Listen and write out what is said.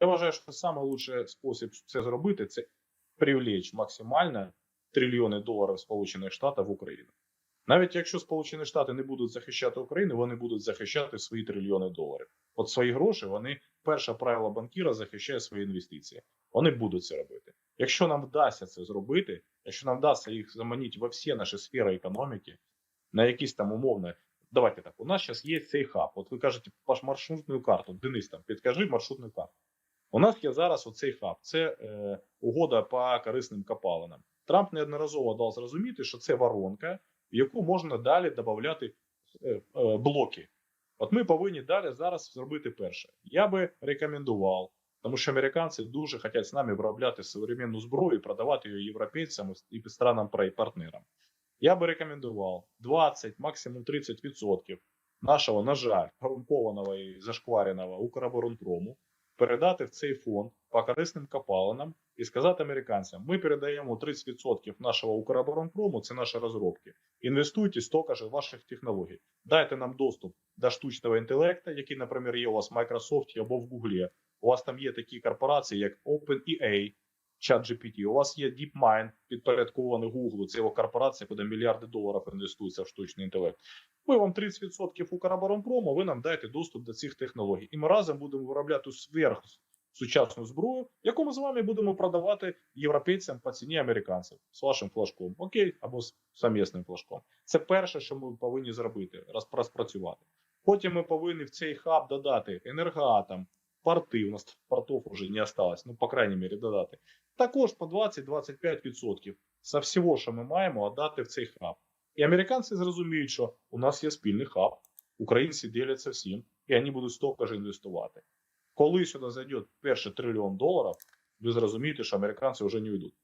Я вважаю, що найкращий спосіб це зробити це привлечь максимально трильйони доларів Сполучених Штатів в Україну. Навіть якщо Сполучені Штати не будуть захищати Україну, вони будуть захищати свої трильйони доларів. От свої гроші вони перше правило банкіра захищає свої інвестиції. Вони будуть це робити. Якщо нам вдасться це зробити, якщо нам вдасться їх заманити во всі наші сфери економіки, на якісь там умовно. Давайте так, у нас зараз є цей хаб. От ви кажете, маршрутну карту. Денис, там підкажи маршрутну карту. У нас є зараз оцей хаб. Це е, угода по корисним копалинам. Трамп неодноразово дав зрозуміти, що це воронка, в яку можна далі додати е, е, блоки. От ми повинні далі зараз зробити перше. Я би рекомендував, тому що американці дуже хочуть з нами виробляти современну зброю продавати її європейцям і странам партнерам. Я би рекомендував 20, максимум 30% нашого, на жаль, корумпованого і зашквареного Укроборонпрому передати в цей фонд по корисним копалинам і сказати американцям: ми передаємо 30% нашого Укроборонпрому, це наші розробки. Інвестуйте стільки ж ваших технологій. Дайте нам доступ до штучного інтелекту, який, наприклад, є у вас в Microsoft або в Google. У вас там є такі корпорації, як OpenEA, ChatGPT, у вас є DeepMind, підпорядкований Google, це його корпорація, куди мільярди доларів інвестується в штучний інтелект. Ми вам 30% Укроборонпрому, ви нам дайте доступ до цих технологій. І ми разом будемо виробляти сверх сучасну зброю, яку ми з вами будемо продавати європейцям по ціні американців з вашим флажком, окей, або з самісним флажком. Це перше, що ми повинні зробити, розпрацювати. Потім ми повинні в цей хаб додати енергоатом, порти, у нас портов вже не осталось, ну, по крайній мірі, додати. Також по 20-25% з всього, що ми маємо, віддати в цей хаб. І американці зрозуміють, що у нас є спільний хаб, українці діляться всім, і вони будуть стільки ж інвестувати. Коли сюди зайде перший трильйон доларів, ви зрозумієте, що американці вже не йдуть.